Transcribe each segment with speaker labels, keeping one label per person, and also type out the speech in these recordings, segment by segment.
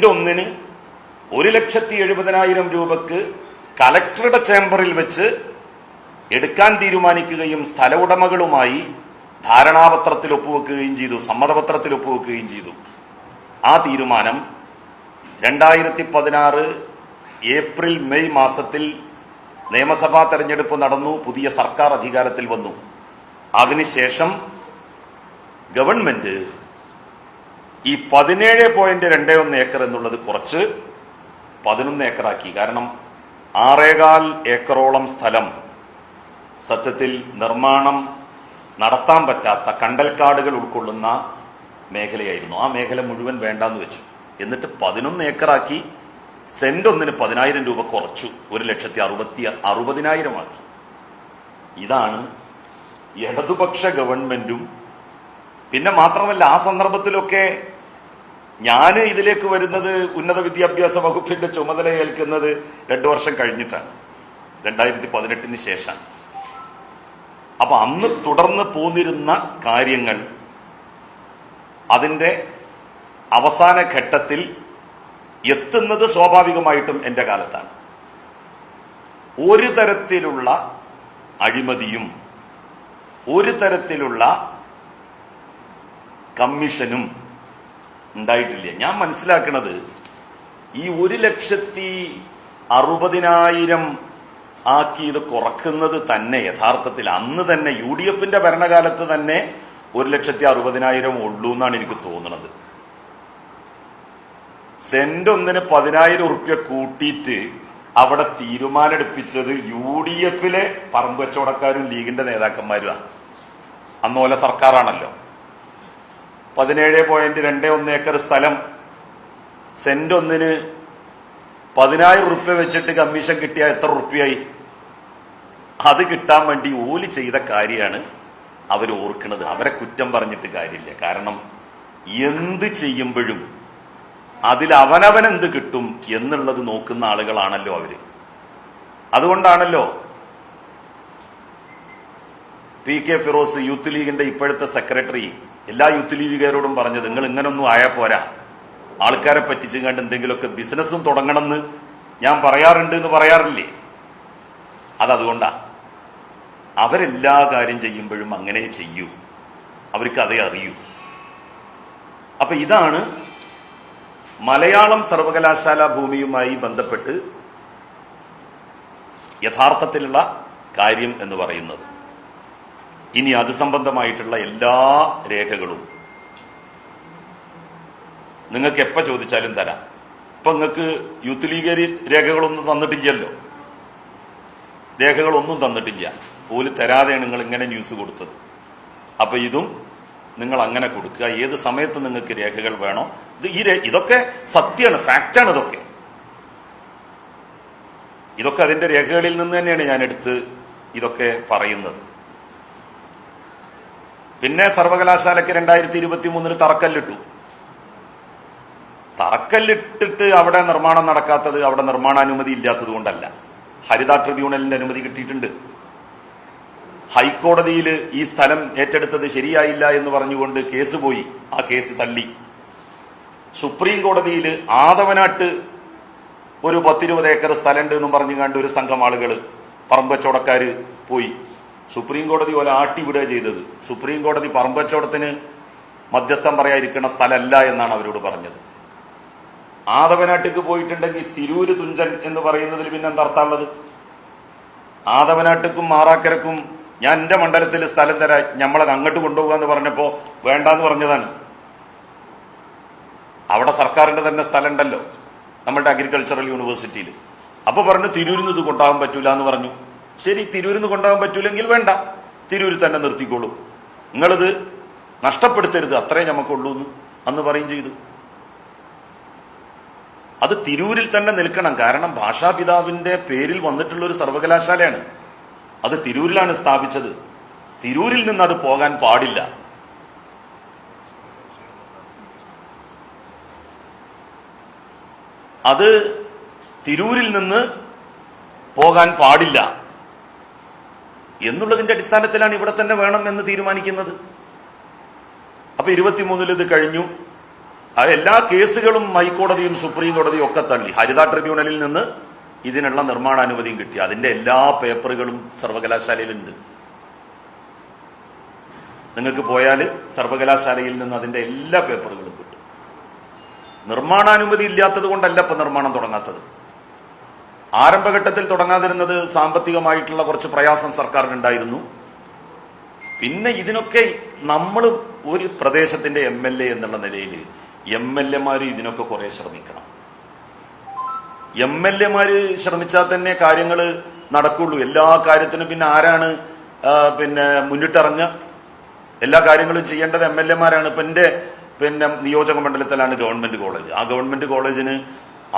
Speaker 1: Saint ഒന്നിന് ഒരു ലക്ഷത്തി എഴുപതിനായിരം രൂപക്ക് കലക്ടറുടെ ചേംബറിൽ വെച്ച് എടുക്കാൻ തീരുമാനിക്കുകയും സ്ഥല ഉടമകളുമായി ധാരണാപത്രത്തിൽ ഒപ്പുവെക്കുകയും ചെയ്തു സമ്മതപത്രത്തിൽ ഒപ്പുവെക്കുകയും ചെയ്തു. ആ തീരുമാനം രണ്ടായിരത്തി പതിനാറ് ഏപ്രിൽ മെയ് മാസത്തിൽ നിയമസഭാ തെരഞ്ഞെടുപ്പ് നടന്നു പുതിയ സർക്കാർ അധികാരത്തിൽ വന്നു. അതിനുശേഷം ഗവൺമെന്റ് ഈ പതിനേഴ് പോയിന്റ് രണ്ടേ ഒന്ന് ഏക്കർ എന്നുള്ളത് കുറച്ച് പതിനൊന്ന് ഏക്കറാക്കി. കാരണം ആറേകാൽ ഏക്കറോളം സ്ഥലം സത്യത്തിൽ നിർമ്മാണം നടത്താൻ പറ്റാത്ത കണ്ടൽക്കാടുകൾ ഉൾക്കൊള്ളുന്ന മേഖലയായിരുന്നു. ആ മേഖല മുഴുവൻ വേണ്ടാന്ന് വെച്ചു. എന്നിട്ട് പതിനൊന്ന് ഏക്കറാക്കി സെന്റ് ഒന്നിന് പതിനായിരം രൂപ കുറച്ചു. ഒരു ലക്ഷത്തി അറുപത്തി അറുപതിനായിരം ആക്കി. ഇതാണ് ഇടതുപക്ഷ ഗവൺമെന്റും പിന്നെ മാത്രമല്ല ആ സന്ദർഭത്തിലൊക്കെ ഞാൻ ഇതിലേക്ക് വരുന്നത് ഉന്നത വിദ്യാഭ്യാസ വകുപ്പിന്റെ ചുമതല ഏൽക്കുന്നത് രണ്ടു വർഷം കഴിഞ്ഞിട്ടാണ്. രണ്ടായിരത്തി പതിനെട്ടിന് ശേഷം അപ്പൊ അന്ന് തുടർന്ന് പോന്നിരുന്ന കാര്യങ്ങൾ അതിന്റെ അവസാന ഘട്ടത്തിൽ എത്തുന്നത് സ്വാഭാവികമായിട്ടും എന്റെ കാലത്താണ്. ഒരു തരത്തിലുള്ള അഴിമതിയും ഒരു തരത്തിലുള്ള കമ്മീഷനും ഉണ്ടായിട്ടില്ല. ഞാൻ മനസ്സിലാക്കുന്നത് ഈ ഒരു ലക്ഷത്തി അറുപതിനായിരം ആക്കി ഇത് കുറക്കുന്നത് തന്നെ യഥാർത്ഥത്തിൽ അന്ന് തന്നെ യു ഡി എഫിന്റെ ഭരണകാലത്ത് തന്നെ ഒരു ലക്ഷത്തി അറുപതിനായിരം ഉള്ളൂ എന്നാണ് എനിക്ക് തോന്നുന്നത് സെന്റ് ഒന്നിന് പതിനായിരം ഉറുപ്യ കൂട്ടിയിട്ട് അവിടെ തീരുമാനമെടുപ്പിച്ചത് യു ഡി എഫിലെ പറമ്പ് കച്ചവടക്കാരും ലീഗിന്റെ നേതാക്കന്മാരുമാണ് അന്നോലെ സർക്കാരാണല്ലോ. പതിനേഴ് പോയിന്റ് രണ്ട് ഒന്ന് ഏക്കർ സ്ഥലം. സെന്റ് ഒന്നിന് പതിനായിരം റുപ്യ വെച്ചിട്ട് കമ്മീഷൻ കിട്ടിയ എത്ര റുപ്യായി അത് കിട്ടാൻ വേണ്ടി ഓലി ചെയ്ത കാര്യമാണ് അവർ ഓർക്കുന്നത് അവരെ കുറ്റം പറഞ്ഞിട്ട് കാര്യമില്ല. കാരണം എന്ത് ചെയ്യുമ്പോഴും അതിൽ അവനവൻ എന്ത് കിട്ടും എന്നുള്ളത് നോക്കുന്ന ആളുകളാണല്ലോ അവർ. അതുകൊണ്ടാണല്ലോ പി കെ ഫിറോസ് യൂത്ത് ലീഗിന്റെ ഇപ്പോഴത്തെ സെക്രട്ടറി എല്ലാ യൂത്ത് ലീഗുകാരോടും പറഞ്ഞത് നിങ്ങൾ ഇങ്ങനൊന്നും ആയാൽ പോരാ. ആൾക്കാരെ പറ്റിച്ചും കണ്ട് എന്തെങ്കിലുമൊക്കെ ബിസിനസ്സും തുടങ്ങണമെന്ന് ഞാൻ പറയാറുണ്ട് എന്ന് പറയാറില്ലേ? അതതുകൊണ്ടാ. അവരെല്ലാ കാര്യം ചെയ്യുമ്പോഴും അങ്ങനെ ചെയ്യൂ. അവർക്ക് അതേ അറിയൂ. അപ്പൊ ഇതാണ് മലയാളം സർവകലാശാല ഭൂമിയുമായി ബന്ധപ്പെട്ട് യഥാർത്ഥത്തിലുള്ള കാര്യം എന്ന് പറയുന്നത്. ഇനി അത് സംബന്ധമായിട്ടുള്ള എല്ലാ രേഖകളും. നിങ്ങൾക്ക് എപ്പോ ചോദിച്ചാലും തരാം. ഇപ്പൊ നിങ്ങൾക്ക് യൂത്ത് ലീഗ് രേഖകളൊന്നും തന്നിട്ടില്ലല്ലോ. രേഖകളൊന്നും തന്നിട്ടില്ല. ഓൽ തരാതെയാണ് നിങ്ങൾ ഇങ്ങനെ ന്യൂസ് കൊടുത്തത്. അപ്പൊ ഇതും നിങ്ങൾ അങ്ങനെ കൊടുക്കുക. ഏത് സമയത്ത് നിങ്ങൾക്ക് രേഖകൾ വേണോ ഇത് ഈ ഇതൊക്കെ സത്യമാണ് ഫാക്റ്റാണ് ഇതൊക്കെ. ഇതൊക്കെ അതിന്റെ രേഖകളിൽ നിന്ന് തന്നെയാണ് ഞാൻ എടുത്ത് ഇതൊക്കെ പറയുന്നത്. പിന്നെ സർവകലാശാലയ്ക്ക് രണ്ടായിരത്തി ഇരുപത്തി മൂന്നിന് തറക്കല്ലിട്ടു. തറക്കല്ലിട്ടിട്ട് അവിടെ നിർമ്മാണം നടക്കാത്തത് അവിടെ നിർമ്മാണാനുമതി ഇല്ലാത്തത് കൊണ്ടല്ല. ഹരിത ട്രിബ്യൂണലിന്റെ അനുമതി കിട്ടിയിട്ടുണ്ട്. ഹൈക്കോടതിയിൽ ഈ സ്ഥലം ഏറ്റെടുത്തത് ശരിയായില്ല എന്ന് പറഞ്ഞുകൊണ്ട് കേസ് പോയി. ആ കേസ് തള്ളി. സുപ്രീം കോടതിയിൽ ആദവനാട്ട് ഒരു പത്തിരുപത് ഏക്കർ സ്ഥലമുണ്ട് എന്നും പറഞ്ഞു കണ്ട് ഒരു സംഘം ആളുകൾ പറമ്പച്ചോടക്കാർ പോയി. സുപ്രീം കോടതി പോലെ ആട്ടിവിടുക ചെയ്തത്. സുപ്രീം കോടതി പറമ്പച്ചോടത്തിന് മധ്യസ്ഥം പറയാതിരിക്കുന്ന സ്ഥലമല്ല എന്നാണ് അവരോട് പറഞ്ഞത്. ആദവനാട്ടിക്ക് പോയിട്ടുണ്ടെങ്കിൽ തിരൂര് തുഞ്ചൻ എന്ന് പറയുന്നതിൽ പിന്നെ എന്തർത്ഥമുള്ളത് ആദവനാട്ടിക്കും മാറാക്കരക്കും ഞാൻ എന്റെ മണ്ഡലത്തിൽ സ്ഥലം തരാൻ ഞമ്മളത് അങ്ങോട്ട് കൊണ്ടുപോകുക എന്ന് പറഞ്ഞപ്പോ വേണ്ടാന്ന് പറഞ്ഞതാണ്. അവിടെ സർക്കാരിന്റെ തന്നെ സ്ഥലം ഉണ്ടല്ലോ നമ്മളുടെ അഗ്രികൾച്ചറൽ യൂണിവേഴ്സിറ്റിയിൽ അപ്പൊ പറഞ്ഞു തിരൂരിൽ നിന്ന് ഇത് കൊണ്ടാകാൻ പറ്റൂല എന്ന് പറഞ്ഞു. ശരി തിരൂരിൽ നിന്ന് കൊണ്ടാകാൻ പറ്റൂലെങ്കിൽ വേണ്ട. തിരൂരിൽ തന്നെ നിർത്തിക്കോളൂ. നിങ്ങളിത് നഷ്ടപ്പെടുത്തരുത്. അത്രേ നമുക്കുള്ളൂ എന്ന് അന്ന് പറയും ചെയ്തു. അത് തിരൂരിൽ തന്നെ നിൽക്കണം. കാരണം ഭാഷാപിതാവിന്റെ പേരിൽ വന്നിട്ടുള്ള ഒരു സർവകലാശാലയാണ്. അത് തിരൂരിലാണ് സ്ഥാപിച്ചത്. തിരൂരിൽ നിന്ന് അത് പോകാൻ പാടില്ല. അത് തിരൂരിൽ നിന്ന് പോകാൻ പാടില്ല. എന്നുള്ളതിന്റെ അടിസ്ഥാനത്തിലാണ് ഇവിടെ തന്നെ വേണം എന്ന് തീരുമാനിക്കുന്നത്. അപ്പൊ ഇരുപത്തിമൂന്നിൽ ഇത് കഴിഞ്ഞു. ആ എല്ലാ കേസുകളും ഹൈക്കോടതിയും സുപ്രീം കോടതിയും ഒക്കെ തള്ളി. ഹരിത ട്രിബ്യൂണലിൽ നിന്ന് ഇതിനുള്ള നിർമ്മാണാനുമതിയും കിട്ടി. അതിന്റെ എല്ലാ പേപ്പറുകളും സർവകലാശാലയിലുണ്ട്. നിങ്ങൾക്ക് പോയാൽ സർവകലാശാലയിൽ നിന്ന് അതിന്റെ എല്ലാ പേപ്പറുകളും കിട്ടും. നിർമ്മാണാനുമതി ഇല്ലാത്തത് കൊണ്ടല്ല ഇപ്പൊ നിർമ്മാണം തുടങ്ങാത്തത്. ആരംഭഘട്ടത്തിൽ തുടങ്ങാതിരുന്നത് സാമ്പത്തികമായിട്ടുള്ള കുറച്ച് പ്രയാസം സർക്കാരിനുണ്ടായിരുന്നു. പിന്നെ ഇതിനൊക്കെ നമ്മൾ ഒരു പ്രദേശത്തിന്റെ എം എൽ എ എന്നുള്ള നിലയിൽ എം എൽ എമാർ ഇതിനൊക്കെ കുറെ ശ്രമിക്കണം. എം എൽ എമാര് ശ്രമിച്ചാൽ തന്നെ കാര്യങ്ങൾ നടക്കുള്ളൂ. എല്ലാ കാര്യത്തിനും പിന്നെ ആരാണ് പിന്നെ മുന്നിട്ടിറങ്ങുക? എല്ലാ കാര്യങ്ങളും ചെയ്യേണ്ടത് എം എൽ എമാരാണ്. ഇപ്പൊ എന്റെ പിന്നെ നിയോജക മണ്ഡലത്തിലാണ് ഗവൺമെന്റ് കോളേജ്. ആ ഗവൺമെന്റ് കോളേജിന്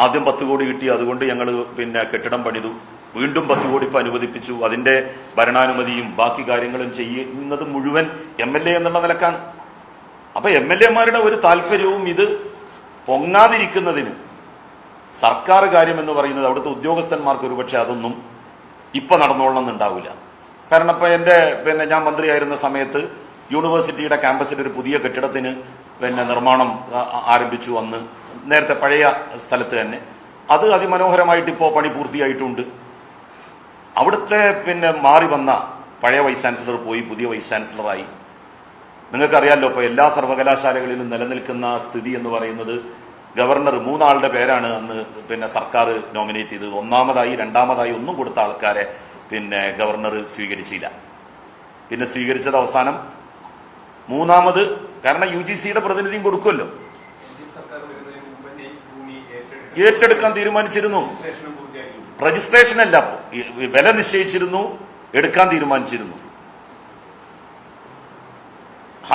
Speaker 1: ആദ്യം പത്ത് കോടി കിട്ടി അതുകൊണ്ട് ഞങ്ങൾ പിന്നെ കെട്ടിടം പണിതു. വീണ്ടും പത്ത് കോടി ഇപ്പം അനുവദിപ്പിച്ചു. അതിന്റെ ഭരണാനുമതിയും ബാക്കി കാര്യങ്ങളും ചെയ്യുന്നത് മുഴുവൻ എം എൽ എ എന്നുള്ള നിലക്കാണ്. അപ്പൊ എം എൽ എമാരുടെ ഒരു താല്പര്യവും ഇത് പൊങ്ങാതിരിക്കുന്നതിന് സർക്കാർ കാര്യം എന്ന് പറയുന്നത് അവിടുത്തെ ഉദ്യോഗസ്ഥന്മാർക്ക് ഒരുപക്ഷെ അതൊന്നും ഇപ്പൊ നടന്നോളണമെന്നുണ്ടാവില്ല. കാരണം ഇപ്പൊ എന്റെ പിന്നെ ഞാൻ മന്ത്രിയായിരുന്ന സമയത്ത് യൂണിവേഴ്സിറ്റിയുടെ ക്യാമ്പസിൽ ഒരു പുതിയ കെട്ടിടത്തിന് പിന്നെ നിർമ്മാണം ആരംഭിച്ചു അന്ന്. നേരത്തെ പഴയ സ്ഥലത്ത് തന്നെ. അത് അതിമനോഹരമായിട്ട് ഇപ്പോൾ പണി പൂർത്തിയായിട്ടുണ്ട്. അവിടുത്തെ പിന്നെ മാറി വന്ന പഴയ വൈസ് ചാൻസലർ പോയി പുതിയ വൈസ് ചാൻസലറായി നിങ്ങൾക്കറിയാമല്ലോ ഇപ്പോൾ എല്ലാ സർവകലാശാലകളിലും നിലനിൽക്കുന്ന സ്ഥിതി എന്ന് പറയുന്നത് ഗവർണർ മൂന്നാളുടെ പേരാണ് അന്ന് പിന്നെ സർക്കാർ നോമിനേറ്റ് ചെയ്തത്. ഒന്നാമതായി രണ്ടാമതായി ഒന്നും കൊടുത്ത ആൾക്കാരെ പിന്നെ ഗവർണർ സ്വീകരിച്ചില്ല. പിന്നെ സ്വീകരിച്ചത് അവസാനം. മൂന്നാമത് കാരണം യു ജി സിയുടെ പ്രതിനിധിയും കൊടുക്കുമല്ലോ
Speaker 2: ഇന്ത്യൻ സർക്കാർ വരുന്നതിന് മുമ്പ് തന്നെ ഈ ഭൂമി ഏറ്റെടുക്കാൻ
Speaker 1: തീരുമാനിച്ചിരുന്നു. രജിസ്ട്രേഷൻ അല്ല. വില നിശ്ചയിച്ചിരുന്നു എടുക്കാൻ തീരുമാനിച്ചിരുന്നു.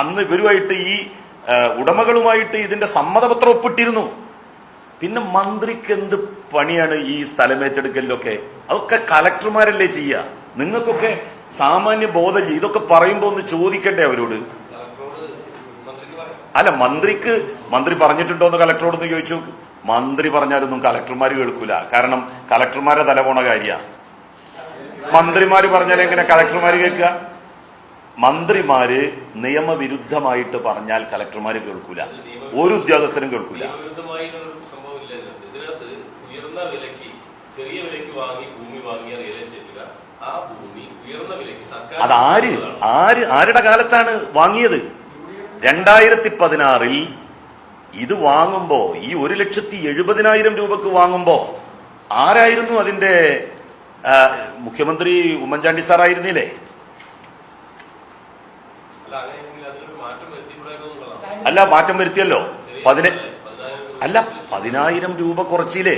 Speaker 1: അന്ന് ഇവരുമായിട്ട് ഈ ഉടമകളുമായിട്ട് ഇതിന്റെ സമ്മതപത്രം ഒപ്പിട്ടിരുന്നു. പിന്നെ മന്ത്രിക്ക് എന്ത് പണിയാണ് ഈ സ്ഥലം ഏറ്റെടുക്കലിലൊക്കെ? അതൊക്കെ കലക്ടർമാരല്ലേ ചെയ്യുക നിങ്ങൾക്കൊക്കെ സാമാന്യ ബോധം ഇതൊക്കെ പറയുമ്പോൾ ഒന്ന് ചോദിക്കണ്ടേ അവരോട്? അല്ല മന്ത്രിക്ക് മന്ത്രി പറഞ്ഞിട്ടുണ്ടോ എന്ന് കലക്ടറോടൊന്ന് ചോദിച്ചു നോക്ക്. മന്ത്രി പറഞ്ഞാലൊന്നും കലക്ടർമാർ കേൾക്കൂല. കാരണം കലക്ടർമാരെ തല പോണ കാര്യ. മന്ത്രിമാര് പറഞ്ഞാൽ എങ്ങനെ കലക്ടർമാര് കേൾക്കുക മന്ത്രിമാര് നിയമവിരുദ്ധമായിട്ട് പറഞ്ഞാൽ കലക്ടർമാര് കേൾക്കൂല. ഒരു ഉദ്യോഗസ്ഥരും കേൾക്കൂല. അതാര്? ആര്? ആരുടെ കാലത്താണ് വാങ്ങിയത്? രണ്ടായിരത്തി പതിനാറിൽ ഇത് വാങ്ങുമ്പോ ഈ ഒരു ലക്ഷത്തി എഴുപതിനായിരം രൂപക്ക് വാങ്ങുമ്പോ ആരായിരുന്നു അതിന്റെ മുഖ്യമന്ത്രി ഉമ്മൻചാണ്ടി സാറായിരുന്നില്ലേ
Speaker 3: അല്ല മാറ്റം
Speaker 1: വരുത്തിയല്ലോ. പതിനെ. അല്ല പതിനായിരം രൂപ കുറച്ചില്ലേ?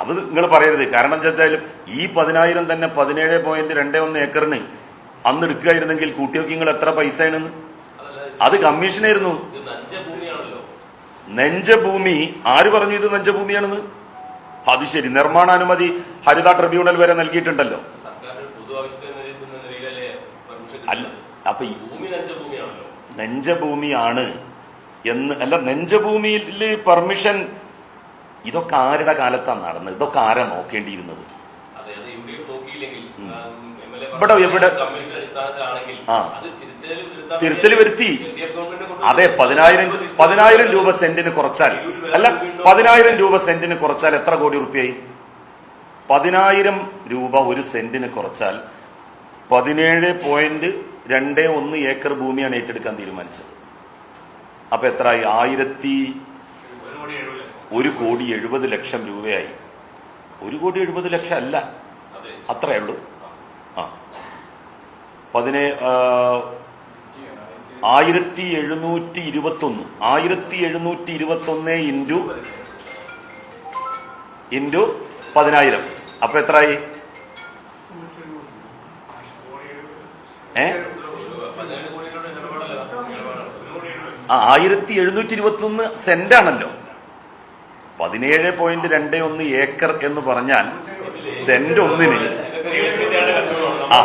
Speaker 1: അത് നിങ്ങൾ പറയരുത്. കാരണം എന്താ വെച്ചാൽ ഈ പതിനായിരം തന്നെ പതിനേഴ് പോയിന്റ് രണ്ടേ ഒന്ന് ഏക്കറിന് അന്ന് എടുക്കുകയായിരുന്നെങ്കിൽ കൂട്ടിയൊക്കെ നിങ്ങൾ എത്ര പൈസ
Speaker 3: ആണെന്ന്
Speaker 1: അത് കമ്മീഷനായിരുന്നു. നെഞ്ചഭൂമി ആര് പറഞ്ഞു ഇത് നെഞ്ചഭൂമിയാണെന്ന് അത് ശരി നിർമ്മാണാനുമതി ഹരിത ട്രിബ്യൂണൽ വരെ നൽകിയിട്ടുണ്ടല്ലോ അപ്പൊ നെഞ്ചഭൂമിയാണ് എന്ന് അല്ല നെഞ്ചഭൂമിയിൽ പെർമിഷൻ ഇതൊക്കെ ആരുടെ കാലത്താണ് നടന്നത് ഇതൊക്കെ ആരാ നോക്കേണ്ടിയിരുന്നത് ഇവിടെ എവിടെ? ആ.
Speaker 3: തിരുത്തൽ
Speaker 1: വരുത്തി. അതെ പതിനായിരം പതിനായിരം രൂപ സെന്റിന് കുറച്ചാൽ. അല്ല പതിനായിരം രൂപ സെന്റിന് കുറച്ചാൽ എത്ര കോടി റുപ്യായി പതിനായിരം രൂപ ഒരു സെന്റിന് കുറച്ചാൽ പതിനേഴ് പോയിന്റ് രണ്ട് ഒന്ന് ഏക്കർ ഭൂമിയാണ് ഏറ്റെടുക്കാൻ തീരുമാനിച്ചത്. അപ്പൊ എത്ര ആയി ആയിരത്തി
Speaker 3: ഒരു കോടി എഴുപത് ലക്ഷം.
Speaker 1: രൂപയായി. ഒരു കോടി എഴുപത് ലക്ഷം അല്ല.
Speaker 3: അതെ
Speaker 1: അത്രയേ ഉള്ളൂ. ആ. പതിനേ ആയിരത്തി എഴുന്നൂറ്റി ഇരുപത്തി ഒന്ന് ആയിരത്തി എഴുന്നൂറ്റി ഇരുപത്തി ഒന്ന് ഇന്റു ഇന്റു പതിനായിരം അപ്പൊ എത്രയായി ഏ ആയിരത്തി എഴുന്നൂറ്റി ഇരുപത്തി ഒന്ന് സെന്റ് ആണല്ലോ പതിനേഴ് പോയിന്റ് രണ്ട് ഒന്ന് ഏക്കർ എന്ന് പറഞ്ഞാൽ സെന്റ് ഒന്നിന്. ആ.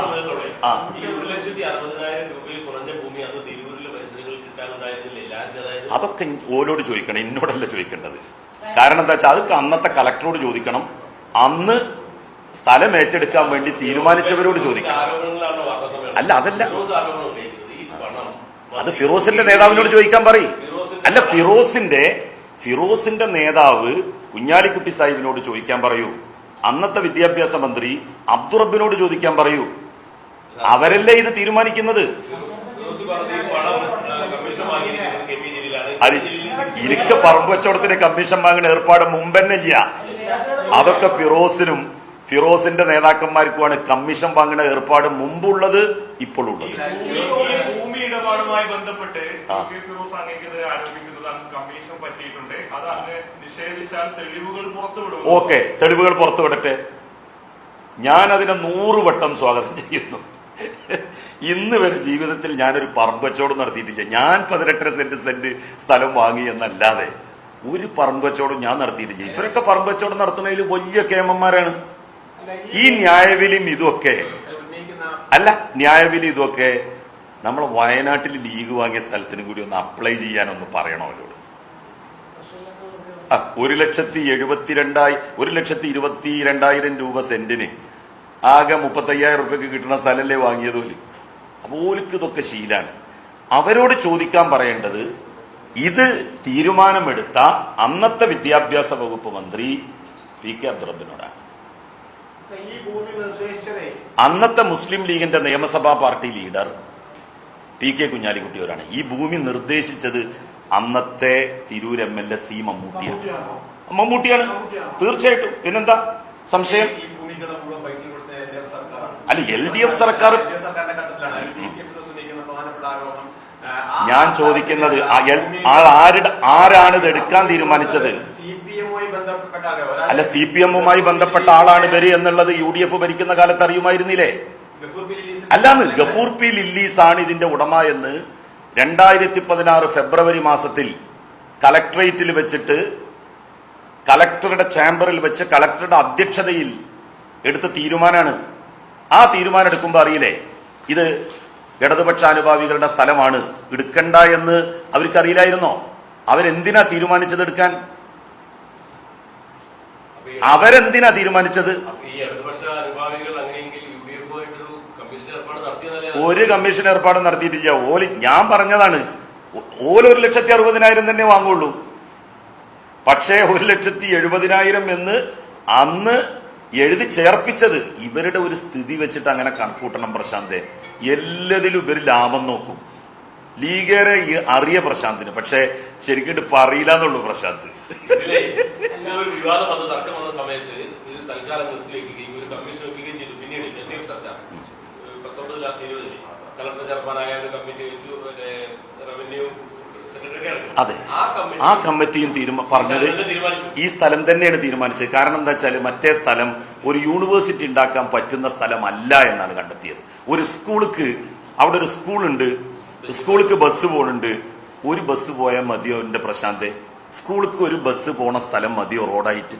Speaker 1: ആ.
Speaker 3: ഈ ഒരു ലക്ഷത്തി അറുപതിനായിരം രൂപയിൽ കുറഞ്ഞ ഭൂമി അന്ന് തിരുവൂരിലെ പരിസരങ്ങളിൽ കിട്ടാനുണ്ടായിരുന്നില്ല എല്ലാവർക്കും അതായത്
Speaker 1: അതൊക്കെ ഓരോട് ചോദിക്കണം എന്നോടല്ല ചോദിക്കേണ്ടത്. കാരണം എന്താ വെച്ചാൽ അതൊക്കെ അന്നത്തെ കളക്ടറോട് ചോദിക്കണം. അന്ന് സ്ഥലം ഏറ്റെടുക്കാൻ വേണ്ടി തീരുമാനിച്ചവരോട് ചോദിക്കണം. അല്ല, അതല്ല. അത് ഫിറോസിന്റെ നേതാവിനോട് ചോദിക്കാൻ പറയും. അല്ല ഫിറോസിന്റെ ഫിറോസിന്റെ നേതാവ് കുഞ്ഞാലിക്കുട്ടി സാഹിബിനോട് ചോദിക്കാൻ പറയൂ. അന്നത്തെ വിദ്യാഭ്യാസ മന്ത്രി അബ്ദുറബിനോട് ചോദിക്കാൻ പറയൂ. അവരല്ലേ ഇത് തീരുമാനിക്കുന്നത്? അത് ഇരിക്ക പറമ്പ് കച്ചവടത്തിന് കമ്മീഷൻ വാങ്ങുന്ന ഏർപ്പാട് മുമ്പന്നെ ഇല്ല അതൊക്കെ ഫിറോസിനും ഫിറോസിന്റെ നേതാക്കന്മാർക്കുമാണ് കമ്മീഷൻ വാങ്ങുന്ന ഏർപ്പാട് മുമ്പുള്ളത് ഇപ്പോഴുള്ളത്. ഓക്കെ തെളിവുകൾ പുറത്തുവിടട്ടെ. ഞാൻ അതിനെ നൂറ് വട്ടം സ്വാഗതം ചെയ്യുന്നു. ഇന്ന് വരെ ജീവിതത്തിൽ ഞാനൊരു പറമ്പച്ചോടും നടത്തിയിട്ടില്ല. ഞാൻ പതിനെട്ടര സെന്റ് സെന്റ് സ്ഥലം വാങ്ങി എന്നല്ലാതെ ഒരു പറമ്പച്ചോടും ഞാൻ നടത്തിയിട്ടില്ല. ഇവരൊക്കെ പറമ്പച്ചോടും നടത്തുന്നതിൽ വലിയ കേമന്മാരാണ്. ഈ ന്യായവിലിയും
Speaker 2: ഇതൊക്കെ
Speaker 1: അല്ല ന്യായവിലി ഇതൊക്കെ നമ്മൾ വയനാട്ടിൽ ലീഗ് വാങ്ങിയ സ്ഥലത്തിനും കൂടി ഒന്ന് അപ്ലൈ ചെയ്യാനൊന്ന് പറയണം അവരോട്. ഒരു ലക്ഷത്തി എഴുപത്തിരണ്ടായി ഒരു ലക്ഷത്തി ഇരുപത്തി രണ്ടായിരം രൂപ സെന്റിന് ആകെ മുപ്പത്തയ്യായിരം റുപ്യക്ക് കിട്ടുന്ന സ്ഥലല്ലേ വാങ്ങിയത് ഓൽ അപ്പൊ ഓലിക്ക് ഇതൊക്കെ ശീലാണ്. അവരോട് ചോദിക്കാൻ പറയേണ്ടത് ഇത് തീരുമാനമെടുത്ത അന്നത്തെ വിദ്യാഭ്യാസ വകുപ്പ് മന്ത്രി പി കെ അബ്ദുറബിനോടാണ് അന്നത്തെ മുസ്ലിം ലീഗിന്റെ നിയമസഭാ പാർട്ടി ലീഡർ പി കെ കുഞ്ഞാലിക്കുട്ടിയോരാണ് ഈ ഭൂമി നിർദ്ദേശിച്ചത് അന്നത്തെ Tirur M L A C മമ്മൂട്ടിയാണ്.
Speaker 4: മമ്മൂട്ടിയാണോ?
Speaker 1: തീർച്ചയായിട്ടും. പിന്നെന്താ? സംശയം? അല്ല എൽ ഡി എഫ് സർക്കാർ
Speaker 2: എൽ ഡി എഫ് സർക്കാരിന്റെ ഘട്ടത്തിലാണ് അതിൽ പി കെ ഫിറോസ് ഉന്നയിക്കുന്ന പ്രധാനപ്പെട്ട ആരോപണം ആ, ആ
Speaker 1: ഞാൻ ചോദിക്കുന്നത് എൽ- ആൾ ആരുടെ ആരാണ് ഇത് എടുക്കാൻ തീരുമാനിച്ചത്? അല്ല സി പി എമ്മുമായി ബന്ധപ്പെട്ട ആളാണ് ഇവർ എന്നുള്ളത് യു ഡി എഫ് ഭരിക്കുന്ന കാലത്ത് അറിയുമായിരുന്നില്ലേ? അല്ലാന്ന് ഗഫൂർ പി ലില്ലീസ് ആണ് ഇതിന്റെ ഉടമ എന്ന് രണ്ടായിരത്തി പതിനാറ് ഫെബ്രുവരി മാസത്തിൽ കലക്ട്രേറ്റിൽ വെച്ചിട്ട് കലക്ടറുടെ ചാമ്പറിൽ വെച്ച് കലക്ടറുടെ അധ്യക്ഷതയിൽ എടുത്ത തീരുമാനമാണ് ആ തീരുമാനം എടുക്കുമ്പോൾ അറിയില്ലേ? ഇത് ഇടതുപക്ഷ അനുഭാവികളുടെ സ്ഥലമാണ്. എടുക്കണ്ട എന്ന് അവർക്ക് അറിയില്ലായിരുന്നോ അവരെന്തിനാ തീരുമാനിച്ചത് എടുക്കാൻ? അവരെന്തിനാ തീരുമാനിച്ചത്? ഒരു കമ്മീഷൻ ഏർപ്പാടും നടത്തിയിട്ടില്ല. ഓൽ ഞാൻ പറഞ്ഞതാണ്. ഓൽ ഒരു ലക്ഷത്തി അറുപതിനായിരം തന്നെ വാങ്ങുള്ളൂ. പക്ഷേ ഒരു ലക്ഷത്തി എഴുപതിനായിരം എന്ന് അന്ന് എഴുതി ചേർപ്പിച്ചത് ഇവരുടെ ഒരു സ്ഥിതി വെച്ചിട്ട് അങ്ങനെ കണക്കൂട്ടണം പ്രശാന്തെ. എല്ലാത്തിലും ഇവർ ലാഭം നോക്കും. ലീഗേറെ അറിയ പ്രശാന്തിന്. പക്ഷെ ശരിക്കും ഇപ്പൊ അറിയില്ല എന്നുള്ളൂ പ്രശാന്ത്
Speaker 3: ഒരു സമയത്ത് ഇത് തൽക്കാലം ഒരു കമ്മീഷൻ കമ്മിറ്റി വെച്ചു. റവന്യൂ
Speaker 1: അതെ.
Speaker 3: ആ
Speaker 1: കമ്മിറ്റിയും തീരുമാ പറഞ്ഞത് ഈ സ്ഥലം തന്നെയാണ് തീരുമാനിച്ചത്. കാരണം എന്താ വെച്ചാൽ മറ്റേ സ്ഥലം ഒരു യൂണിവേഴ്സിറ്റി ഉണ്ടാക്കാൻ പറ്റുന്ന സ്ഥലമല്ല എന്നാണ് കണ്ടെത്തിയത്. ഒരു സ്കൂൾക്ക് അവിടെ ഒരു സ്കൂളുണ്ട്. സ്കൂൾക്ക് ബസ് പോകുന്നുണ്ട് ഒരു ബസ് പോയാൽ മതിയോ എന്റെ പ്രശാന്തെ? സ്കൂൾക്ക് ഒരു ബസ് പോണ സ്ഥലം മതിയോ റോഡായിട്ട്?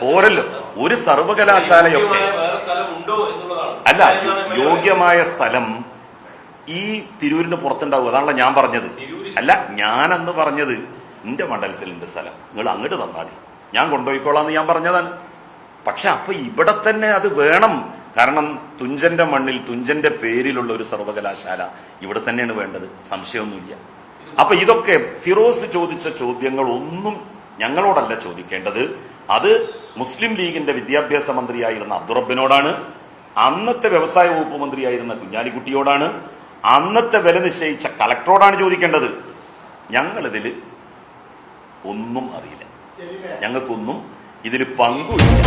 Speaker 1: പോരല്ലോ. ഒരു സർവകലാശാലയൊക്കെ. അല്ല യോഗ്യമായ സ്ഥലം ഈ തിരൂരിന് പുറത്തുണ്ടാവും. അതാണല്ലോ ഞാൻ പറഞ്ഞത്. അല്ല ഞാൻ അന്ന് പറഞ്ഞത് എന്റെ മണ്ഡലത്തിലുണ്ട് സ്ഥലം. നിങ്ങൾ അങ്ങോട്ട് തന്നാടി ഞാൻ കൊണ്ടുപോയിക്കോളാന്ന് ഞാൻ പറഞ്ഞതാണ്. പക്ഷെ അപ്പൊ ഇവിടെ തന്നെ അത് വേണം. കാരണം തുഞ്ചന്റെ മണ്ണിൽ തുഞ്ചന്റെ പേരിലുള്ള ഒരു സർവകലാശാല ഇവിടെ തന്നെയാണ് വേണ്ടത്. സംശയമൊന്നുമില്ല. അപ്പൊ ഇതൊക്കെ ഫിറോസ് ചോദിച്ച ചോദ്യങ്ങൾ ഒന്നും ഞങ്ങളോടല്ല ചോദിക്കേണ്ടത്. അത് മുസ്ലിം ലീഗിന്റെ വിദ്യാഭ്യാസ മന്ത്രിയായിരുന്ന അബ്ദുറബിനോടാണ് അന്നത്തെ വ്യവസായ വകുപ്പ് മന്ത്രിയായിരുന്ന കുഞ്ഞാലിക്കുട്ടിയോടാണ്. അന്നത്തെ വില നിശ്ചയിച്ച കളക്ടറോടാണ് ചോദിക്കേണ്ടത്. ഞങ്ങളിതിൽ ഒന്നും അറിയില്ല? ഞങ്ങൾക്കൊന്നും ഇതിൽ പങ്കുമില്ല